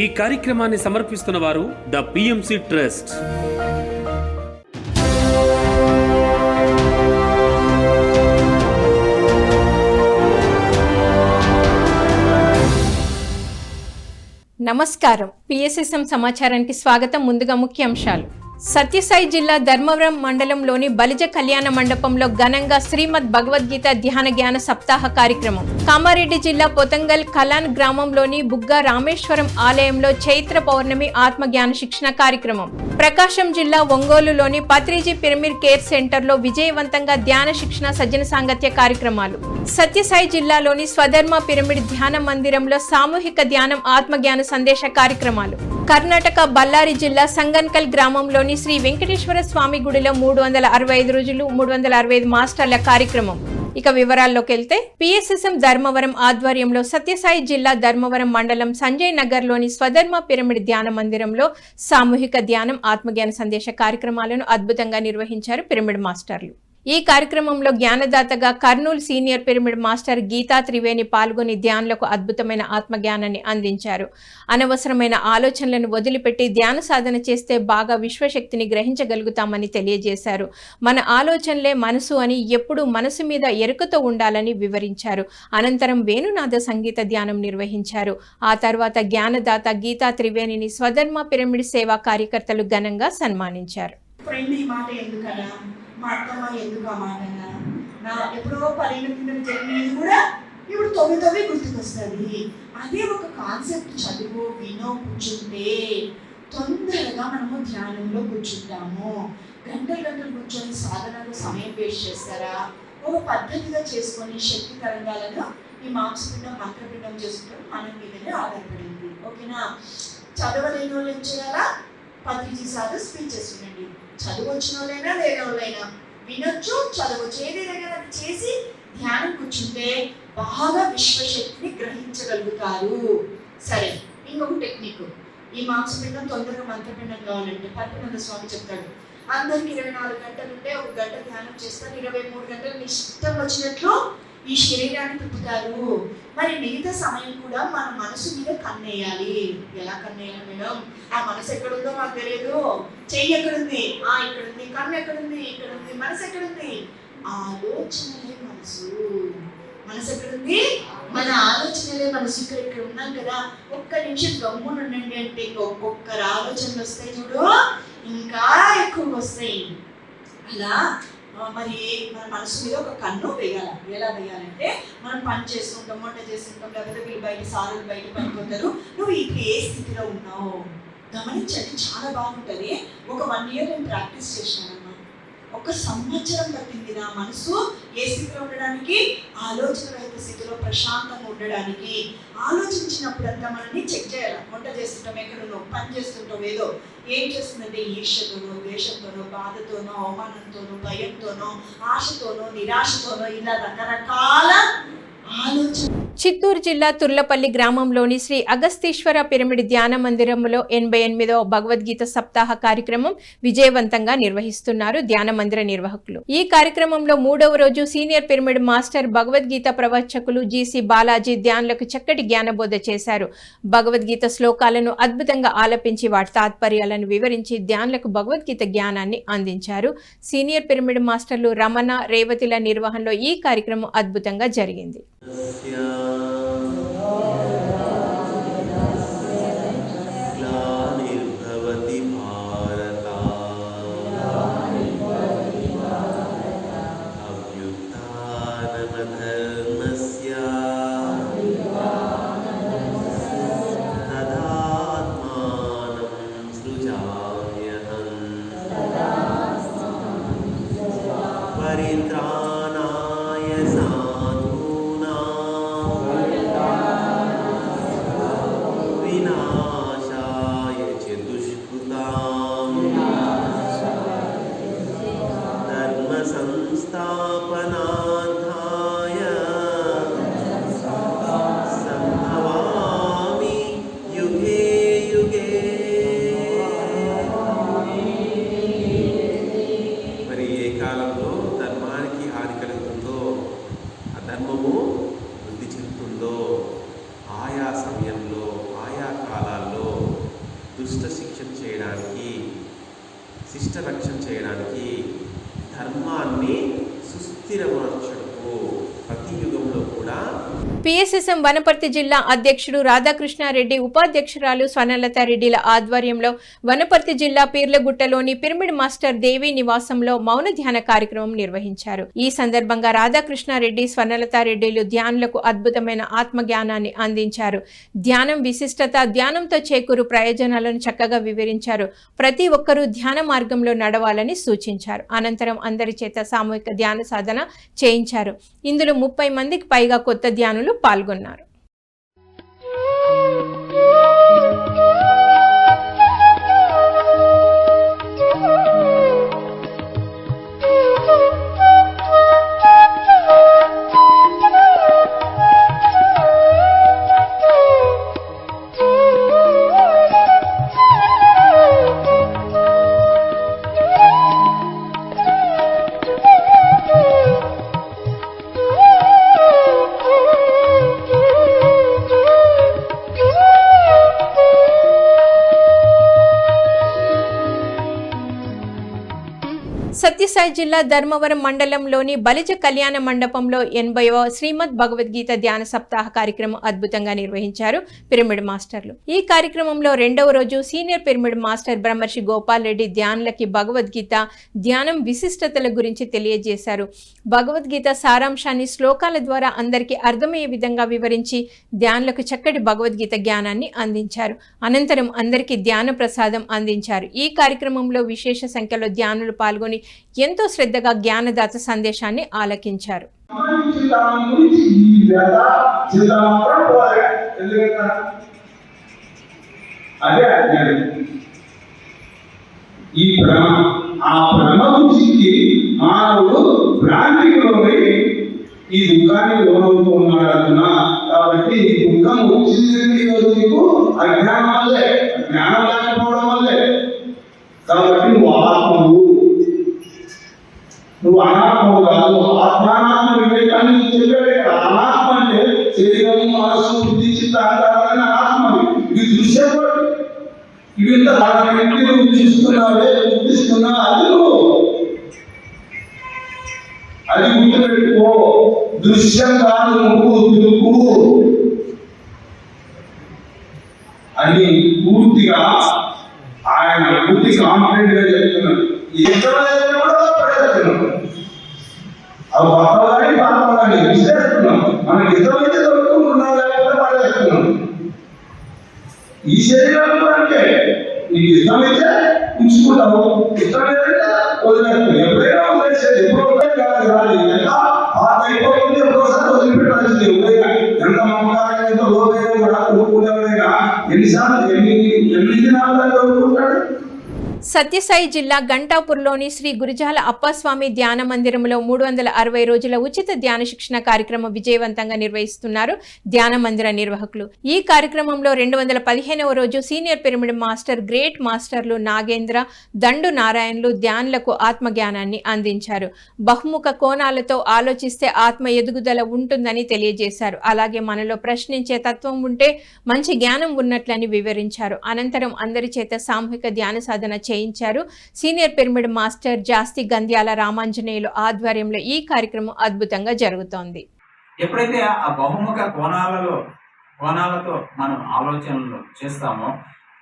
ఈ కార్యక్రమాన్ని సమర్పిస్తున్న వారు ద పిఎంసి ట్రస్ట్ నమస్కారం. పిఎస్ఎస్ఎం సమాచారానికి స్వాగతం. ముందుగా ముఖ్యాంశాలు. సత్యసాయి జిల్లా ధర్మవరం మండలంలోని బలిజ కళ్యాణ మండపంలో ఘనంగా శ్రీమద్ భగవద్గీత ధ్యాన జ్ఞాన సప్తాహ కార్యక్రమం. కామారెడ్డి జిల్లా పొతంగల్ కలాన్ గ్రామంలోని బుగ్గ రామేశ్వరం ఆలయంలో చైత్ర పౌర్ణమి ఆత్మజ్ఞాన శిక్షణ కార్యక్రమం. ప్రకాశం జిల్లా ఒంగోలులోని పత్రిజీ పిరమిడ్ కేర్ సెంటర్లో విజయవంతంగా ధ్యాన శిక్షణ సజ్జన సాంగత్య కార్యక్రమాలు. సత్యసాయి జిల్లాలోని స్వధర్మ పిరమిడ్ ధ్యాన మందిరంలో సామూహిక ధ్యానం ఆత్మజ్ఞాన సందేశ కార్యక్రమాలు. కర్ణాటక బళ్ళారి జిల్లా సంగన్కల్ గ్రామంలోని శ్రీ వెంకటేశ్వర స్వామి గుడిలో మూడు వందల అరవై ఐదు రోజులు మూడు వందల అరవై ఐదు మాస్టర్ల కార్యక్రమం. ఇక వివరాల్లోకి వెళ్తే పిఎస్ఎస్ఎం ధర్మవరం ఆధ్వర్యంలో సత్యసాయి జిల్లా ధర్మవరం మండలం సంజయ్ నగర్లోని స్వధర్మ పిరమిడ్ ధ్యాన మందిరంలో సామూహిక ధ్యానం ఆత్మజ్ఞాన సందేశ కార్యక్రమాలను అద్భుతంగా నిర్వహించారు పిరమిడ్ మాస్టర్లు. ఈ కార్యక్రమంలో జ్ఞానదాతగా Kurnool senior pyramid master Geetha Triveni పాల్గొని ధ్యానులకు అద్భుతమైన ఆత్మజ్ఞానాన్ని అందించారు. అనవసరమైన ఆలోచనలను వదిలిపెట్టి ధ్యాన సాధన చేస్తే బాగా విశ్వశక్తిని గ్రహించగలుగుతామని తెలియజేశారు. మన ఆలోచనలే మనసు అని ఎప్పుడూ మనసు మీద ఎరుకతో ఉండాలని వివరించారు. అనంతరం వేణునాథ సంగీత ధ్యానం నిర్వహించారు. ఆ తర్వాత జ్ఞానదాత గీతా త్రివేణిని స్వధర్మ పిరమిడ్ సేవా కార్యకర్తలు ఘనంగా సన్మానించారు. మా అత్తమ్మ ఎందుకు ఆ నా ఎప్పుడో పదిహేను కింద జరిగినది కూడా ఇప్పుడు తొమ్మిది తొమ్మిది గుర్తుకొస్తుంది. అదే ఒక కాన్సెప్ట్ చదువు వినో కూర్చుంటే తొందరగా మనము ధ్యానంలో కూర్చుంటాము. గంటలు గంటలు కూర్చొని సాధనకు సమయం వేస్ట్ చేస్తారా? ఒక పద్ధతిగా చేసుకొని శక్తి తరంగాలను ఈ మాంసపిండం మంత్రపిండం చేసుకుంటాం మన మీదనే ఆధారపడింది. ఓకేనా? చదవలేని వాళ్ళు ఏం చేయాలా? పత్రిజీ సార్లు స్పీచెస్ వినండి. చదువు వచ్చిన వాళ్ళైనా లేని వాళ్ళైనా వినొచ్చు చదవచ్చు ఏదైనా అది చేసి ధ్యానం కూర్చుంటే బాగా విశ్వశక్తిని గ్రహించగలుగుతారు. సరే ఇంకొక టెక్నిక్. ఈ మాంసపిండం తొందరగా మంత్రపిండం కావాలంటే పద్మనంద స్వామి చెప్తాడు. అందరికి ఇరవై నాలుగు గంటలు ఉంటే ఒక గంట ధ్యానం చేస్తారు ఇరవై మూడు గంటలు మీ ఇష్టం వచ్చినట్లు ఈ శరీరాన్ని తిప్పుతారు మరి మిగతా సమయం కూడా మన మనసు మీద కన్నేయాలి. ఎలా కన్నేయాలి మేడం? ఆ మనసు ఎక్కడుందో మాకు తెలియదు. చెయ్యి ఎక్కడుంది? ఆ ఇక్కడుంది. కన్ను ఎక్కడుంది? ఇక్కడ ఉంది మనసు ఎక్కడుంది? ఆలోచనలే మనసు. మనసు ఎక్కడుంది? మన ఆలోచనలే మనసు. ఇక్కడ ఇక్కడ ఉన్నాం కదా. ఒక్క నిమిషం గమ్మునుండండి అంటే ఇంకా ఒక్కొక్కరు ఆలోచనలు వస్తాయి చూడు. ఇంకా ఎక్కువ వస్తాయి. అలా మరి మన మనసు మీద ఒక కన్ను వేయాలి ఎలా వేయాలంటే మనం పని చేస్తుంటాం వంట చేస్తుంటాం లేకపోతే వీళ్ళు బయట సారులు బయట పడిపోతారు నువ్వు ఇప్పుడు ఏ స్థితిలో ఉన్నావు గమనించండి చాలా బాగుంటుంది. ఒక వన్ ఇయర్ నేను ప్రాక్టీస్ చేశాను ఒక సంవత్సరం పట్టింది నా మనసు ఏ స్థితిలో ఉండడానికి ఆలోచన రహిత స్థితిలో ప్రశాంతంగా ఉండడానికి. ఆలోచించినప్పుడంతా మనల్ని చెక్ చేయాలి? వంట చేస్తుంటాం ఎక్కడనో పని చేస్తుంటాం ఏదో. ఏం చేస్తుందంటే ఈర్ష్యతోనో ద్వేషంతోనో బాధతోనో అవమానంతోనో భయంతోనో ఆశతోనో నిరాశతోనో ఇలా రకరకాల ఆలోచన చిత్తూరు జిల్లా తుర్లపల్లి గ్రామంలోని శ్రీ అగస్తీశ్వర పిరమిడ్ ధ్యాన మందిరంలో ఎనభై ఎనిమిదవ భగవద్గీత సప్తాహ కార్యక్రమం విజయవంతంగా నిర్వహిస్తున్నారు ధ్యాన మందిర నిర్వాహకులు. ఈ కార్యక్రమంలో మూడవ రోజు సీనియర్ పిరమిడ్ మాస్టర్ భగవద్గీత ప్రవచకులు జీసీ బాలాజీ ధ్యానులకు చక్కటి జ్ఞానబోధ చేశారు. భగవద్గీత శ్లోకాలను అద్భుతంగా ఆలపించి వాటి తాత్పర్యాలను వివరించి ధ్యానులకు భగవద్గీత జ్ఞానాన్ని అందించారు. సీనియర్ పిరమిడ్ మాస్టర్లు రమణ రేవతిల నిర్వహణలో ఈ కార్యక్రమం అద్భుతంగా జరిగింది. సంస్థాపనా కోసం వనపర్తి జిల్లా అధ్యక్షుడు రాధాకృష్ణారెడ్డి ఉపాధ్యక్షురాలు స్వర్ణలతారెడ్డిల ఆధ్వర్యంలో వనపర్తి జిల్లా పీర్లగుట్టలోని పిరమిడ్ మాస్టర్ దేవి నివాసంలో మౌన ధ్యాన కార్యక్రమం నిర్వహించారు. ఈ సందర్భంగా రాధాకృష్ణారెడ్డి స్వర్ణలతారెడ్డిలు ధ్యానులకు అద్భుతమైన ఆత్మ జ్ఞానాన్ని అందించారు. ధ్యానం విశిష్టత ధ్యానంతో చేకూరు ప్రయోజనాలను చక్కగా వివరించారు. ప్రతి ఒక్కరూ ధ్యాన మార్గంలో నడవాలని సూచించారు. అనంతరం అందరి చేత సామూహిక ధ్యాన సాధన చేయించారు. ఇందులో ముప్పై మందికి పైగా కొత్త ధ్యానులు పాల్గొన్నారు. సత్యసాయి జిల్లా ధర్మవరం మండలంలోని బలిజ కళ్యాణ మండపంలో ఎనభైవ శ్రీమద్ భగవద్గీత ధ్యాన సప్తాహ కార్యక్రమం అద్భుతంగా నిర్వహించారు పిరమిడ్ మాస్టర్లు. ఈ కార్యక్రమంలో రెండవ రోజు సీనియర్ పిరమిడ్ మాస్టర్ బ్రహ్మర్షి గోపాల్ రెడ్డి ధ్యానులకి భగవద్గీత ధ్యానం విశిష్టతల గురించి తెలియజేశారు. భగవద్గీత సారాంశాన్ని శ్లోకాల ద్వారా అందరికీ అర్థమయ్యే విధంగా వివరించి ధ్యానులకు చక్కటి భగవద్గీత జ్ఞానాన్ని అందించారు. అనంతరం అందరికీ ధ్యాన ప్రసాదం అందించారు. ఈ కార్యక్రమంలో విశేష సంఖ్యలో ధ్యానులు పాల్గొని ఎంతో శ్రద్ధగా జ్ఞానదాత సందేశాన్ని ఆలకించారు ఈ వ్యధ చింత మాత్రం పోలే ఎందుకంటే అదే అజ్ఞానం ఈ భ్రమ ఆ భ్రమ గురించి మానవుడు భ్రాంతికి లోనై ఈ దుఃఖాన్ని కాబట్టి ఈ దుఃఖం వచ్చింది నీకు అజ్ఞానం వల్లే జ్ఞానం లేకపోవడం వల్లే కాబట్టి నువ్వు ఆత్మవు నువ్వు అనాత్మవు కాదు ఆత్మానాత్మ వివేకాన్ని నీకు చెప్పాడే కదా. అనాత్మ అంటే శరీరం మనసు బుద్ధి చిత్త అంటారని ఆత్మ. ఇది దృశ్యపడు ఇవి ఇంత వ్యక్తి నువ్వు చూస్తున్నావే గుర్తిస్తున్నా అది నువ్వు. అది గుర్తుపెట్టుకో. దృశ్యం కాదు నువ్వు దురుకు. అని పూర్తిగా ఆయన పూర్తి కాన్ఫిడెంట్గా చెప్తున్నాడు. ఎక్కడ అవి గొప్ప కానీ పాపం కానీ విసిరేస్తున్నాం. మనకి ఇతరులైతే దొరుకుతున్నాం లేకపోతే పడేస్తున్నాం. ఈ శరీరాలు కూడా అంతే. నీకు ఇష్టమైతే ఉంచుకుంటావు ఇష్టం లేదంటే వదిలేస్తావు ఎప్పుడైనా వదిలేసేది ఎప్పుడో ఒకటే కాదు రాదు ఎంత పాత అయిపోతుంది ఎప్పుడోసారి వదిలిపెట్టాల్సింది ఎవరైనా. ఎంత మమకారం ఎంత లోపైనా కూడా కోరుకునేవాడైనా ఎన్నిసార్లు ఎన్ని ఎన్ని దినాలు కోరుకుంటాడు సత్యసాయి జిల్లా గంటాపూర్లోని శ్రీ గురుజాల అప్పస్వామి ధ్యాన మందిరంలో మూడు వందల అరవై రోజుల ఉచిత ధ్యాన శిక్షణ కార్యక్రమం విజయవంతంగా నిర్వహిస్తున్నారు ధ్యాన మందిర నిర్వాహకులు. ఈ కార్యక్రమంలో రెండు వందల పదిహేనవ రోజు సీనియర్ పిరమిడ్ మాస్టర్ గ్రేట్ మాస్టర్లు నాగేంద్ర దండు నారాయణలు ధ్యానులకు ఆత్మజ్ఞానాన్ని అందించారు. బహుముఖ కోణాలతో ఆలోచిస్తే ఆత్మ ఎదుగుదల ఉంటుందని తెలియజేశారు. అలాగే మనలో ప్రశ్నించే తత్వం ఉంటే మంచి జ్ఞానం ఉన్నట్లని వివరించారు. అనంతరం అందరి చేత సామూహిక ధ్యాన సాధన చేయ చేయించారు senior pyramid master Jasti Gandhyala Ramanjaneyulu ఆధ్వర్యంలో ఈ కార్యక్రమం అద్భుతంగా జరుగుతోంది. ఎప్పుడైతే ఆ బహుముఖ కోణాలలో కోణాలతో మనం ఆలోచనలు చేస్తామో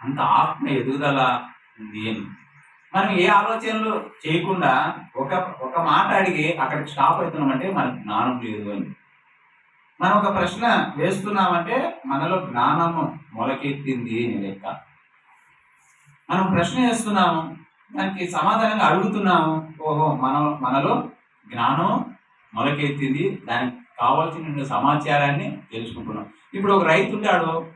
అంత ఆత్మ ఎదుగుదల ఉంది మనం ఏ ఆలోచనలు చేయకుండా ఒక ఒక మాట అడిగి అక్కడ స్టాప్ అవుతున్నామంటే మనకు జ్ఞానం లేదు అని. మనం ఒక ప్రశ్న వేస్తున్నామంటే మనలో జ్ఞానము మొలకెత్తింది అని లెక్క. మనం ప్రశ్న వేస్తున్నాము దానికి సమాధానంగా అడుగుతున్నాము. ఓహో మన మనలో జ్ఞానం మొలకెత్తింది. దానికి కావాల్సిన సమాచారాన్ని తెలుసుకుంటున్నాం. ఇప్పుడు ఒక రైతు ఉంటాడు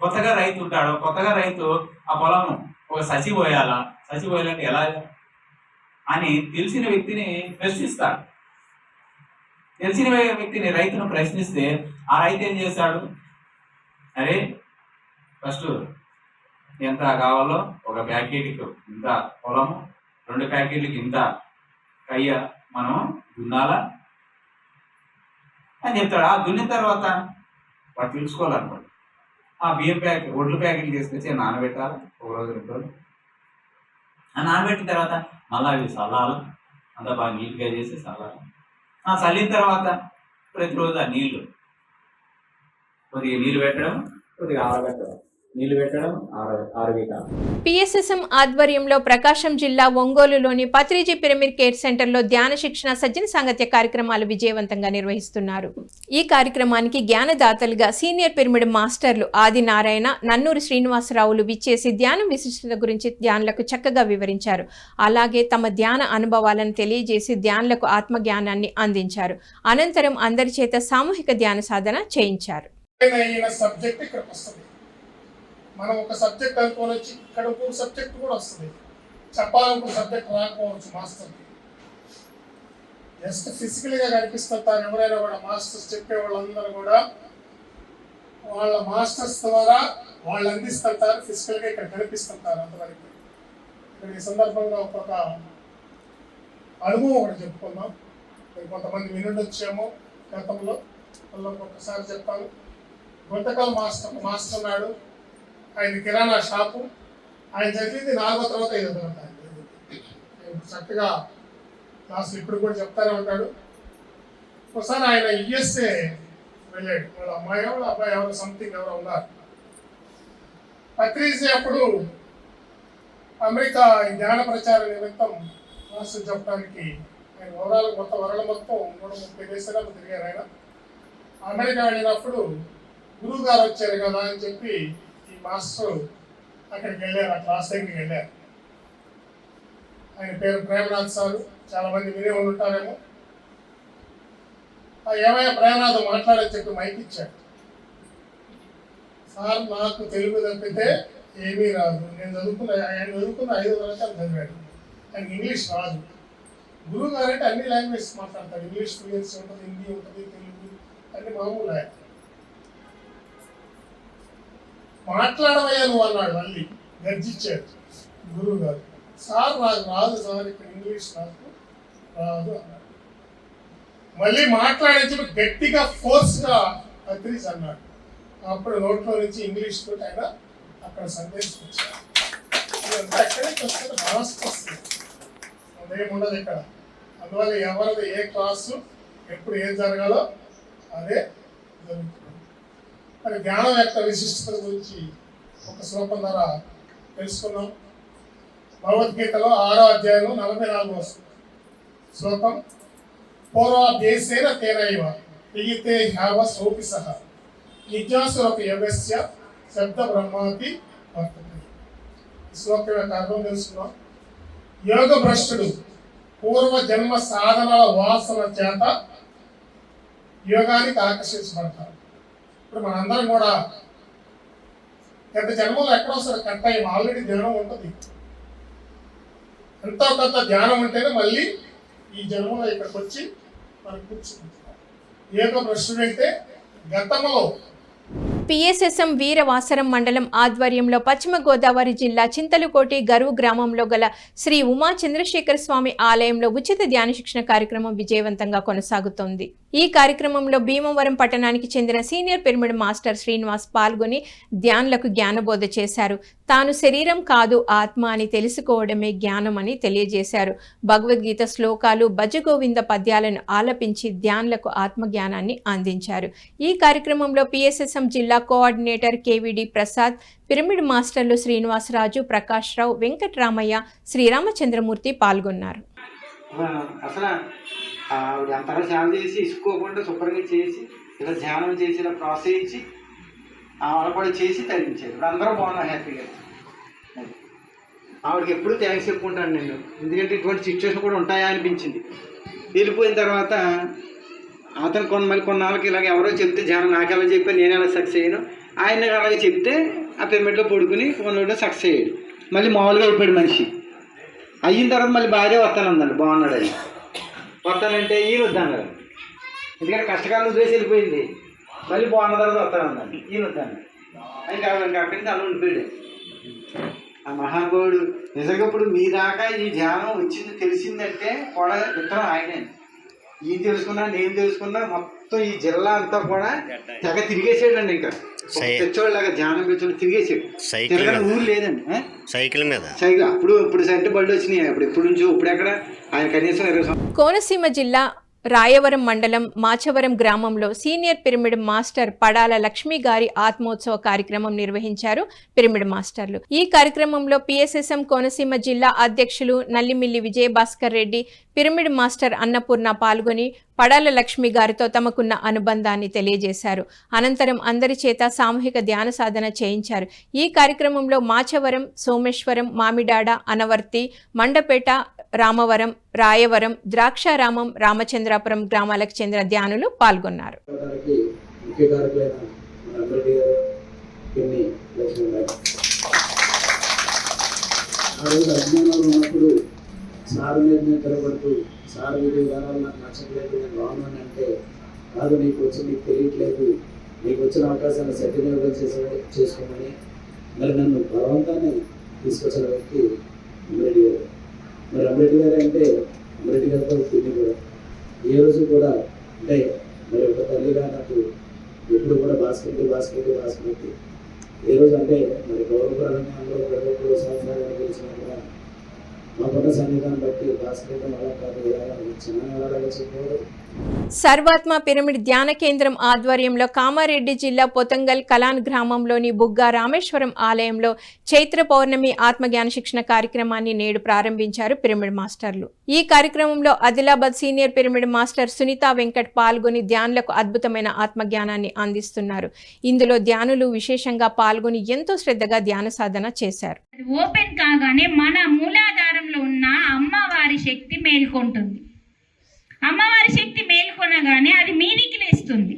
కొత్తగా రైతు ఉంటాడు కొత్తగా రైతు ఆ పొలం ఒక సచి పోయాలా? సచి పోయాలంటే ఎలా? అని తెలిసిన వ్యక్తిని ప్రశ్నిస్తాడు. తెలిసిన వ్యక్తిని రైతును ప్రశ్నిస్తే ఆ రైతు ఏం చేస్తాడు? అరే ఫస్ట్ ఎంత కావాలో ఒక ప్యాకెట్కి ఇంత పొలము రెండు ప్యాకెట్లకి ఇంత కయ్య మనం దున్నాలా? అని చెప్తాడు. ఆ దున్నిన తర్వాత వాడు తెలుసుకోవాలనుకోండి. ఆ బియ్యం ప్యాకెట్ ఒడ్లు ప్యాకెట్లు తీసుకొచ్చి నానబెట్టాలి? ఒక రోజు రెండు రోజులు. ఆ నానబెట్టిన తర్వాత మళ్ళీ అవి చల్లాలి? అంతా బాగా నీట్గా చేసి చల్లాలి? ఆ చల్లిన తర్వాత ప్రతిరోజు ఆ నీళ్ళు కొద్దిగా నీళ్ళు పెట్టడం కొద్దిగా ఆరబెట్టడం పిఎస్ఎస్ఎం ఆధ్వర్యంలో ప్రకాశం జిల్లా ఒంగోలులోని పత్రిజీ పిరమిడ్ కేర్ సెంటర్లో ధ్యాన శిక్షణ సజ్జన సాంగత్య కార్యక్రమాలు విజయవంతంగా నిర్వహిస్తున్నారు. ఈ కార్యక్రమానికి జ్ఞానదాతలుగా సీనియర్ పిరమిడ్ మాస్టర్లు ఆది నారాయణ నన్నూరు శ్రీనివాసరావులు విచ్చేసి ధ్యానం విశిష్టత గురించి ధ్యానులకు చక్కగా వివరించారు. అలాగే తమ ధ్యాన అనుభవాలను తెలియజేసి ధ్యానులకు ఆత్మజ్ఞానాన్ని అందించారు. అనంతరం అందరి చేత సామూహిక ధ్యాన సాధన చేయించారు అయిన సబ్జెక్ట్ ఇక్కడికి వస్తుంది మనం ఒక సబ్జెక్ట్ అనుకోని వచ్చి ఇక్కడ ఇంకొక సబ్జెక్ట్ కూడా వస్తుంది. చెప్పాలనుకున్న సబ్జెక్ట్ రాకపోవచ్చు మాస్టర్కి జస్ట్ ఫిజికల్గా కనిపిస్తుంటారు ఎవరైనా కూడా మాస్టర్స్ చెప్పే వాళ్ళందరూ కూడా వాళ్ళ మాస్టర్స్ ద్వారా వాళ్ళు అందిస్తుంటారు ఫిజికల్గా ఇక్కడ కనిపిస్తుంటారు అంతవరకు. ఇక్కడ ఈ సందర్భంగా ఒక్కొక్క అనుభవం ఒకటి చెప్పుకుందాం. మరి కొంతమంది వినుండొచ్చేమో గతంలో. వాళ్ళకి ఒక్కొక్కసారి చెప్తాను. గుంతకల్ మాస్టర్ మాస్టర్ నాడు ఆయన కిరాణా షాపు ఆయన చదివింది నాలుగో తర్వాత ఐదో తర్వాత ఆయన చక్కగా క్లాసులు ఇప్పుడు కూడా చెప్తానే ఉంటాడు. ఒకసారి ఆయన యుఎస్ఏ వెళ్ళాడు. వాళ్ళ అమ్మాయి వాళ్ళ అబ్బాయి ఎవరు సంథింగ్ ఎవరో ఉన్నారు. పత్రిజీ అప్పుడు అమెరికా జ్ఞాన ప్రచార నిమిత్తం రాష్ట్రం చెప్పడానికి ఆయన వివరాలు మొత్తం వరల మొత్తం మూడు ముప్పై దేశాలకు తిరిగారు ఆయన. అమెరికా వెళ్ళినప్పుడు గురువు గారు వచ్చారు కదా అని చెప్పి మాస్టర్ అక్కడికి వెళ్ళారు ఆ క్లాస్ దగ్గరికి వెళ్ళారు. ఆయన పేరు ప్రేమనాథ్ సార్ చాలా మంది వినే ఉంటారేమో. ఆ ఏమయ్య ప్రేమనాథ్ మాట్లాడని చెప్పి మైక్ ఇచ్చాడు. సార్ నాకు తెలుగు తప్పితే ఏమీ రాదు. నేను చదువుకున్న ఆయన చదువుకున్న ఐదు తరగతి చదివాడు. ఆయన ఇంగ్లీష్ రాదు. గురువు గారు అంటే అన్ని లాంగ్వేజెస్ మాట్లాడతాడు. ఇంగ్లీష్ ఫ్లూయెన్సీ ఉంటుంది హిందీ ఉంటుంది తెలుగు అన్ని మామూలు ఆయన. మాట్లాడవయ్యా నువ్వు అన్నాడు మళ్ళీ గర్జించాడు. గురువు గారు సార్ నాకు రాదు సార్ ఇక్కడ ఇంగ్లీష్ నాకు రాదు అన్నాడు. మళ్ళీ మాట్లాడేటప్పుడు గట్టిగా ఫోర్స్గా అగ్రీస్ అన్నాడు. అప్పుడు నోట్లో నుంచి ఇంగ్లీష్ తోటి ఆయన అక్కడ సందేశం వచ్చాడు ఇదంతా వస్తుంది మనస్సు వస్తుంది. అదేం ఉండదు ఇక్కడ. అందువల్ల ఎవరిది ఏ క్లాసు ఎప్పుడు ఏం జరగాలో అదే జరుగుతుంది. మరి జ్ఞానం యొక్క విశిష్టత గురించి ఒక శ్లోకం ద్వారా తెలుసుకున్నాం. భగవద్గీతలో ఆరో అధ్యాయంలో నలభై నాలుగో శ్లోకం. పూర్వాభ్యేసేన తేనైవ పిగితే హ్యావ సోపి సహ. జిజ్ఞాసురపి యవస్య శబ్ద బ్రహ్మాతి వర్తతే. ఈ శ్లోకం యొక్క అర్థం తెలుసుకున్నాం. యోగ భ్రష్టుడు పూర్వ జన్మ సాధనల వాసన చేత యోగానికి ఆకర్షించబడతారు ఇప్పుడు మనందరం కూడా గత జన్మలో ఎక్కడో సరే కట్ అయ్యాం. ఆల్రెడీ ధ్యానం ఉంటుంది. ఎంతో కొంత ధ్యానం ఉంటేనే మళ్ళీ ఈ జన్మలో ఇక్కడికి వచ్చి మనం కూర్చుంటున్నాం ఏదో ప్రశ్న అంటే గతంలో పిఎస్ఎస్ఎం వీరవాసరం మండలం ఆధ్వర్యంలో పశ్చిమ గోదావరి జిల్లా చింతలుకోటి గరువు గ్రామంలో గల శ్రీ ఉమా చంద్రశేఖర స్వామి ఆలయంలో ఉచిత ధ్యాన శిక్షణ కార్యక్రమం విజయవంతంగా కొనసాగుతోంది. ఈ కార్యక్రమంలో భీమవరం పట్టణానికి చెందిన సీనియర్ పిరమిడ్ మాస్టర్ శ్రీనివాస్ పాల్గొని ధ్యానులకు జ్ఞానబోధ చేశారు. తాను శరీరం కాదు ఆత్మ అని తెలుసుకోవడమే జ్ఞానం అని తెలియజేశారు. భగవద్గీత శ్లోకాలు భజగోవింద పద్యాలను ఆలపించి ధ్యానులకు ఆత్మజ్ఞానాన్ని అందించారు. ఈ కార్యక్రమంలో పిఎస్ఎస్ఎం జిల్లా కోఆర్డినేటర్ కేవిడి ప్రసాద్ పిరమిడ్ మాస్టర్లు శ్రీనివాసరాజు ప్రకాష్ రావు వెంకట్రామయ్య శ్రీరామచంద్రమూర్తి పాల్గొన్నారు. అసలు ఆవిడ అంతగా ధ్యానం చేసి ఇసుకోకుండా శుభ్రంగా చేసి ఇలా ధ్యానం చేసి ఇలా ప్రోత్సహించి అలపడి కూడా చేసి తగ్గించారు ఇప్పుడు అందరూ బాగున్నారు హ్యాపీగా. ఆవిడకి ఎప్పుడూ థ్యాంక్స్ చెప్పుకుంటాను నేను. ఎందుకంటే ఇటువంటి సిచ్యువేషన్ కూడా ఉంటాయా అనిపించింది. వెళ్ళిపోయిన తర్వాత అతను కొన్ని మళ్ళీ కొన్నాళ్ళకి ఇలాగ ఎవరో చెప్తే ధ్యానం నాకు ఎలా చెప్పి నేను ఎలా సక్సెస్ అయ్యాను. ఆయన అలాగే చెప్తే ఆ పిరమిడ్లో పడుకుని ఫోన్లో సక్సెస్ అయ్యాడు. మళ్ళీ మామూలుగా అయిపోయాడు మనిషి. అయిన తర్వాత మళ్ళీ భార్య వస్తానందండి బాగున్నాడు అని వస్తానంటే ఈయన వద్దన్నారు ఎందుకంటే కష్టకాలం వదిలేసి వెళ్ళిపోయింది. మళ్ళీ బాగున్న తర్వాత వస్తానందండి ఈయన వద్దాను ఇంకా ఇంకా అక్కడి నుంచి అలా ఉండిపోయాడు. ఆ మహాగోడు నిజంగా ఇప్పుడు మీ దాకా ఈ ధ్యానం వచ్చింది తెలిసిందంటే కూడా విత్తనం ఆయనే. ఈయన తెలుసుకున్నా నేను తెలుసుకున్నా మొత్తం ఈ జిల్లా అంతా కూడా తెగ తిరిగేసాడండి ఇంకా. తెచ్చోళ్ళగా ధ్యానం పెంచోళ్ళు తిరిగేసాడు సైకిల్ ఊరు లేదండి? సైకిల్ మీద. సైకిల్ అప్పుడు ఇప్పుడు సెంటర్ బళ్ళు వచ్చినాయి అప్పుడు ఎప్పుడు నుంచో ఇప్పుడు ఎక్కడ ఆయన కనీసం ఇరవై కోనసీమ జిల్లా రాయవరం మండలం మాచవరం గ్రామంలో senior pyramid master Padala Lakshmi గారి ఆత్మోత్సవ కార్యక్రమం నిర్వహించారు పిరమిడ్ మాస్టర్లు. ఈ కార్యక్రమంలో పిఎస్ఎస్ఎం కోనసీమ జిల్లా అధ్యక్షులు నల్లిమిల్లి విజయభాస్కర్ రెడ్డి పిరమిడ్ మాస్టర్ అన్నపూర్ణ పాల్గొని పడాల లక్ష్మి గారితో తమకున్న అనుబంధాన్ని తెలియజేశారు. అనంతరం అందరి చేత సామూహిక ధ్యాన సాధన చేయించారు. ఈ కార్యక్రమంలో మాచవరం సోమేశ్వరం మామిడాడ అనవర్తి మండపేట రామవరం రాయవరం ద్రాక్షారామం రామచంద్రాపురం గ్రామాలకు చెందిన ధ్యానులు పాల్గొన్నారు. ఉన్నప్పుడు మీద నేను విధి విధానాలు నాకు నచ్చట్లేదు నేను అంటే కాదు నీకు వచ్చి నీకు తెలియట్లేదు. నీకు వచ్చిన అవకాశాన్ని సద్వినియోగం చేసే చేసుకోమని మరి నన్ను బలవంతాన్ని తీసుకొచ్చిన వ్యక్తి అంబేద్కర్ గారు. మరి అంబేద్కర్ గారు అంటే అంబేద్కర్ గారితో పిన్ని కూడా. ఏ రోజు కూడా అంటే మరి ఒక తల్లిగా నాకు ఎప్పుడు కూడా బాస్కెట్ బాస్కెట్ బాస్కెట్ ఏ రోజు అంటే మరి గౌరవప్రదంగా అందరూ సంవత్సరాలు గెలిచినా కూడా సర్వాత్మ పిరమిడ్ ధ్యాన కేంద్రం ఆధ్వర్యంలో కామారెడ్డి జిల్లా పొతంగల్ కలాన్ గ్రామంలోని బుగ్గా రామేశ్వరం ఆలయంలో చైత్ర పౌర్ణమి ఆత్మజ్ఞాన శిక్షణ కార్యక్రమాన్ని నేడు ప్రారంభించారు పిరమిడ్ మాస్టర్లు. ఈ కార్యక్రమంలో Adilabad senior pyramid master Sunitha Venkat పాల్గొని ధ్యానులకు అద్భుతమైన ఆత్మజ్ఞానాన్ని అందిస్తున్నారు. ఇందులో ధ్యానులు విశేషంగా పాల్గొని ఎంతో శ్రద్ధగా ధ్యాన సాధన చేశారు. ఓపెన్ కాగానే మన మూలాధారంలో ఉన్న అమ్మవారి శక్తి మేల్కొంటుంది. అమ్మవారి శక్తి మేల్కొనగానే అది మీదికి లేస్తుంది.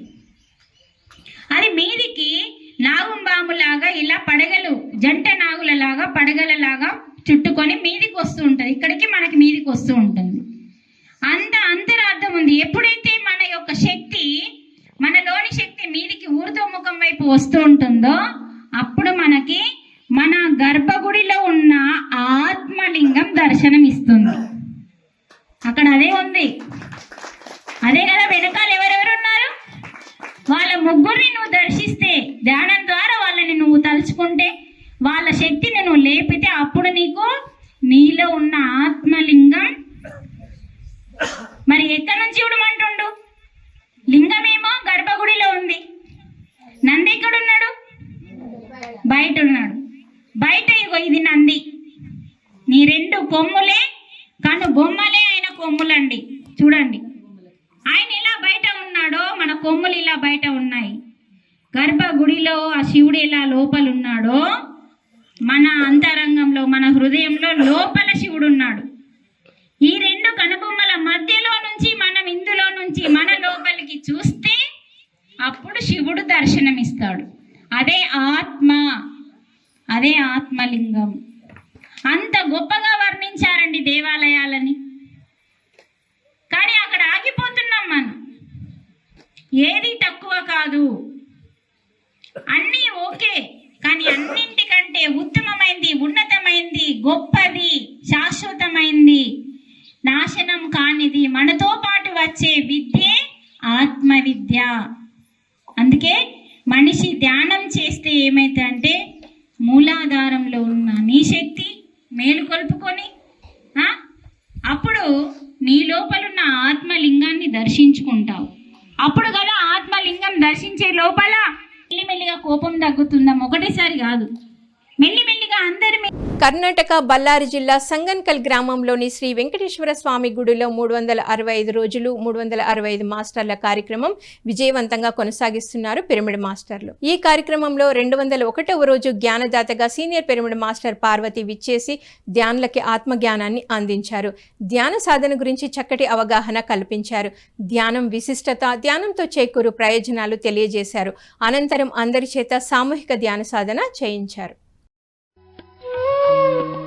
అది మీదికి నాగుంబాములాగా ఇలా పడగలు జంట నాగులలాగా పడగలలాగా చుట్టుకొని మీదికి వస్తూ ఉంటుంది. ఇక్కడికి మనకి మీదికి వస్తూ ఉంటుంది. అంత అంతరార్థం ఉంది. ఎప్పుడైతే మన యొక్క శక్తి మనలోని శక్తి మీదికి ఊర్ధ్వముఖం వైపు వస్తూ ఉంటుందో అప్పుడు మనకి మన గర్భగుడిలో ఉన్న ఆత్మలింగం దర్శనం ఇస్తుంది అక్కడ అదే ఉంది. అదే కదా వెనకాల ఎవరెవరు ఉన్నారు? వాళ్ళ ముగ్గురిని నువ్వు దర్శిస్తే ధ్యానం ద్వారా వాళ్ళని నువ్వు తలుచుకుంటే వాళ్ళ శక్తిని నువ్వు లేపితే అప్పుడు నీకు నీలో ఉన్న ఆత్మలింగం. మరి ఎక్కడి నుంచి ఇవ్వడమంటుండు లింగమేమో గర్భగుడిలో ఉంది. నంది ఎక్కడున్నాడు? బయట ఉన్నాడు. బయట ఇగో ఇది నంది. నీ రెండు కొమ్ములే కను బొమ్మలే ఆయన కొమ్ములండి. చూడండి. ఆయన ఇలా బయట ఉన్నాడో మన కొమ్ములు ఇలా బయట ఉన్నాయి. గర్భగుడిలో ఆ శివుడు ఎలా లోపల ఉన్నాడో మన అంతరంగంలో మన హృదయంలో లోపల శివుడు ఉన్నాడు. ఈ రెండు కనుబొమ్మల మధ్యలో నుంచి మనం ఇందులో నుంచి మన లోపలికి చూస్తే అప్పుడు శివుడు దర్శనమిస్తాడు. అదే ఆత్మ. అదే ఆత్మలింగం. అంత గొప్పగా వర్ణించారండి దేవాలయాలని. కానీ అక్కడ ఆగిపోతున్నాం మనం. ఏది తక్కువ కాదు. అన్నీ ఓకే కానీ అన్నింటికంటే ఉత్తమమైంది ఉన్నతమైంది గొప్పది శాశ్వతమైంది నాశనం కానిది మనతో పాటు వచ్చే విద్యే ఆత్మ విద్య అందుకే మనిషి ధ్యానం చేస్తే ఏమైతుందంటే మూలాధారంలో ఉన్న నీ శక్తి మేలుకొల్పుకొని అప్పుడు నీ లోపలున్న ఆత్మలింగాన్ని దర్శించుకుంటావు. అప్పుడు కదా ఆత్మలింగం దర్శించే లోపల మెల్లిమెల్లిగా కోపం తగ్గుతుందాం ఒకటేసారి కాదు. మెల్లిమెల్లి కర్ణాటక బళ్ళారి జిల్లా సంగన్కల్ గ్రామంలోని శ్రీ వెంకటేశ్వర స్వామి గుడిలో మూడు వందల అరవై ఐదు రోజులు మూడు వందల అరవై ఐదు మాస్టర్ల కార్యక్రమం విజయవంతంగా కొనసాగిస్తున్నారు పిరమిడ్ మాస్టర్లు. ఈ కార్యక్రమంలో రెండు వందల ఒకటవ రోజు జ్ఞానదాతగా సీనియర్ పిరమిడ్ మాస్టర్ పార్వతి విచ్చేసి ధ్యానులకి ఆత్మజ్ఞానాన్ని అందించారు. ధ్యాన సాధన గురించి చక్కటి అవగాహన కల్పించారు. ధ్యానం విశిష్టత ధ్యానంతో చేకూరు ప్రయోజనాలు తెలియజేశారు. అనంతరం అందరి చేత సామూహిక ధ్యాన సాధన చేయించారు. Thank you.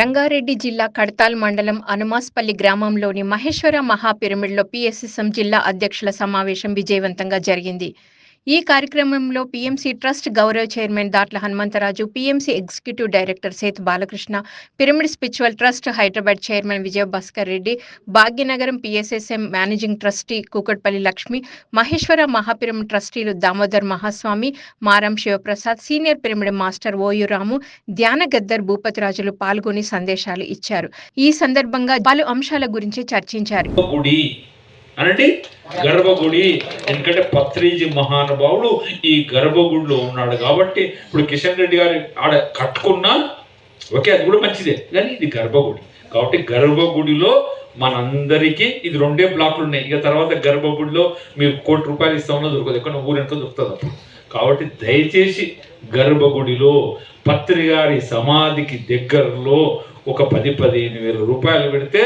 రంగారెడ్డి జిల్లా కడతాల్ మండలం అనుమాస్పల్లి గ్రామంలోని మహేశ్వర మహాపిరమిడ్లో పిఎస్ఎస్ఎం జిల్లా అధ్యక్షుల సమావేశం విజయవంతంగా జరిగింది. ఈ కార్యక్రమంలో పిఎంసి ట్రస్ట్ గౌరవ chairman Datla Hanumantharaju PMC executive director Seth Balakrishna pyramid spiritual trust Hyderabad chairman Vijaya Bhaskar Reddy Bhagyanagaram PSSM managing trustee Kukatpally Lakshmi Maheshwara మహాపిరమిడ్ ట్రస్టీలు Damodar Mahaswami Maram Shivaprasad senior pyramid master ఓయురాము ధ్యాన గద్దర్ భూపతిరాజులు పాల్గొని సందేశాలు ఇచ్చారు. ఈ సందర్భంగా పలు అంశాల గురించి చర్చించారు. అనండి గర్భగుడి. ఎందుకంటే పత్రిజీ మహానుభావుడు ఈ గర్భగుడిలో ఉన్నాడు కాబట్టి ఇప్పుడు కిషన్ రెడ్డి గారు ఆడ కట్టుకున్నా ఓకే అది కూడా మంచిదే. కానీ ఇది గర్భగుడి. కాబట్టి గర్భగుడిలో మనందరికీ ఇది రెండే బ్లాక్లు ఉన్నాయి. ఇక తర్వాత గర్భగుడిలో మీరు కోటి రూపాయలు ఇస్తామన్నా దొరకదు. ఎక్కడ ఊరెనక దొరుకుతుంది అప్పుడు. కాబట్టి దయచేసి గర్భగుడిలో పత్రి గారి సమాధికి దగ్గరలో ఒక పది పదిహేను వేల రూపాయలు పెడితే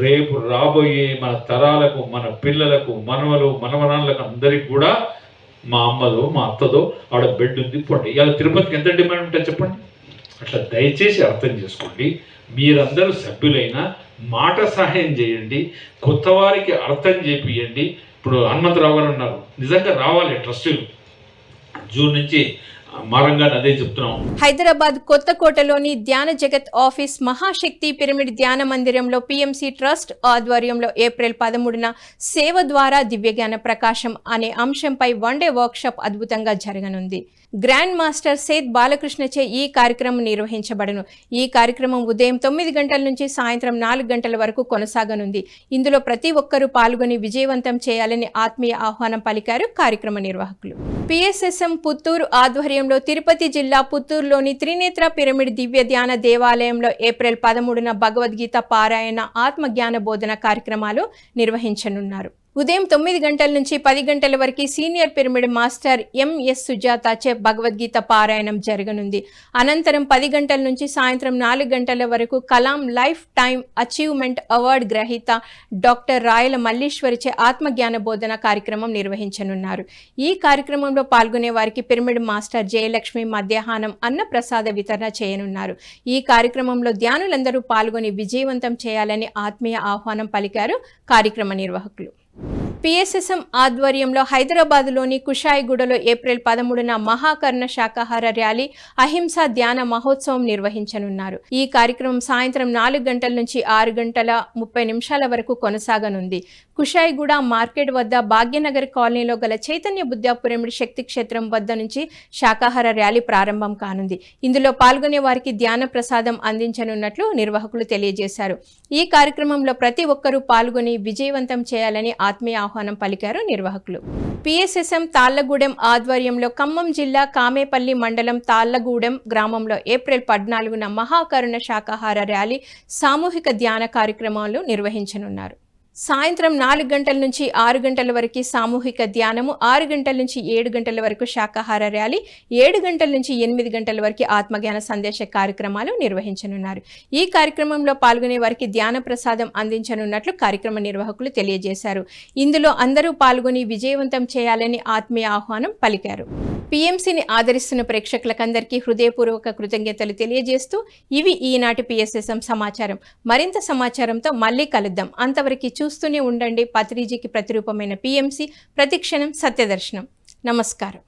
రేపు రాబోయే మన తరాలకు మన పిల్లలకు మనవలు మనవనాళ్ళకు అందరికి కూడా మా అమ్మదో మా అత్తదో ఆడ బెడ్ ఉంది పోండి. ఇవాళ తిరుపతికి ఎంత డిమాండ్ ఉంటుంది చెప్పండి? అట్లా దయచేసి అర్థం చేసుకోండి. మీరందరూ సభ్యులైన మాట సహాయం చేయండి కొత్త వారికి అర్థం చేపియండి. ఇప్పుడు హనుమంతరావు గారు ఉన్నారు నిజంగా రావాలి ట్రస్టులు. జూన్ నుంచి హైదరాబాద్ కొత్తకోటలోని ధ్యాన జగత్ ఆఫీస్ మహాశక్తి పిరమిడ్ ధ్యాన మందిరంలో పిఎంసి ట్రస్ట్ ఆధ్వర్యంలో ఏప్రిల్ పదమూడున సేవ ద్వారా దివ్యజ్ఞాన ప్రకాశం అనే అంశంపై వన్ డే వర్క్షాప్ అద్భుతంగా జరగనుంది. గ్రాండ్ మాస్టర్ సేత్ బాలకృష్ణచే ఈ కార్యక్రమం నిర్వహించబడను. ఈ కార్యక్రమం ఉదయం తొమ్మిది గంటల నుంచి సాయంత్రం నాలుగు గంటల వరకు కొనసాగనుంది. ఇందులో ప్రతి ఒక్కరూ పాల్గొని విజయవంతం చేయాలని ఆత్మీయ ఆహ్వానం పలికారు కార్యక్రమ నిర్వాహకులు. పిఎస్ఎస్ఎం పుత్తూరు ఆధ్వర్యంలో తిరుపతి జిల్లా పుత్తూరులోని త్రినేత్ర పిరమిడ్ దివ్య ధ్యాన దేవాలయంలో ఏప్రిల్ పదమూడున భగవద్గీత పారాయణ ఆత్మ జ్ఞాన బోధన కార్యక్రమాలు నిర్వహించనున్నారు. ఉదయం తొమ్మిది గంటల నుంచి పది గంటల వరకు senior pyramid master M S Sujatha Bhagavadgita పారాయణం జరగనుంది. అనంతరం పది గంటల నుంచి సాయంత్రం నాలుగు గంటల వరకు Kalam life time achievement award గ్రహీత డాక్టర్ రాయల మల్లీశ్వరిచే ఆత్మజ్ఞాన బోధన కార్యక్రమం నిర్వహించనున్నారు. ఈ కార్యక్రమంలో పాల్గొనే వారికి పిరమిడ్ మాస్టర్ జయలక్ష్మి మధ్యాహ్నం అన్న ప్రసాద వితరణ చేయనున్నారు. ఈ కార్యక్రమంలో ధ్యానులందరూ పాల్గొని విజయవంతం చేయాలని ఆత్మీయ ఆహ్వానం పలికారు కార్యక్రమ నిర్వాహకులు. పిఎస్ఎస్ఎం ఆధ్వర్యంలో హైదరాబాద్లోని కుషాయిగూడలో ఏప్రిల్ పదమూడున మహాకర్ణ శాకాహార ర్యాలీ అహింసా ధ్యాన మహోత్సవం నిర్వహించనున్నారు. ఈ కార్యక్రమం సాయంత్రం నాలుగు గంటల నుంచి ఆరు గంటల ముప్పై నిమిషాల వరకు కొనసాగనుంది. కుషాయిగూడ మార్కెట్ వద్ద భాగ్యనగర్ కాలనీలో గల చైతన్య బుద్ధ పిరమిడ్ శక్తి క్షేత్రం వద్ద నుంచి శాకాహార ర్యాలీ ప్రారంభం కానుంది. ఇందులో పాల్గొనే వారికి ధ్యాన ప్రసాదం అందించనున్నట్లు నిర్వాహకులు తెలియజేశారు. ఈ కార్యక్రమంలో ప్రతి ఒక్కరూ పాల్గొని విజయవంతం చేయాలని ఆత్మీయ ఆహ్వానం పలికారు నిర్వాహకులు. పిఎస్ఎస్ఎం తాళ్ళగూడెం ఆధ్వర్యంలో ఖమ్మం జిల్లా కామేపల్లి మండలం తాళ్ళగూడెం గ్రామంలో ఏప్రిల్ పద్నాలుగున మహాకరుణ శాకాహార ర్యాలీ సామూహిక ధ్యాన కార్యక్రమాలు నిర్వహించనున్నారు. సాయంత్రం నాలుగు గంటల నుంచి ఆరు గంటల వరకు సామూహిక ధ్యానము ఆరు గంటల నుంచి ఏడు గంటల వరకు శాకాహార ర్యాలీ ఏడు గంటల నుంచి ఎనిమిది గంటల వరకు ఆత్మజ్ఞాన సందేశ కార్యక్రమాలు నిర్వహించనున్నారు. ఈ కార్యక్రమంలో పాల్గొనే వారికి ధ్యాన ప్రసాదం అందించనున్నట్లు కార్యక్రమ నిర్వాహకులు తెలియజేశారు. ఇందులో అందరూ పాల్గొని విజయవంతం చేయాలని ఆత్మీయ ఆహ్వానం పలికారు. పిఎంసిని ఆదరిస్తున్న ప్రేక్షకులకందరికీ హృదయపూర్వక కృతజ్ఞతలు తెలియజేస్తూ ఇవి ఈనాటి పిఎస్ఎస్ఎం సమాచారం. మరింత సమాచారంతో మళ్ళీ కలుద్దాం. అంతవరకు చూస్తూనే ఉండండి. పత్రిజీకి ప్రతిరూపమైన పిఎంసి ప్రతిక్షణం సత్యదర్శనం. నమస్కారం.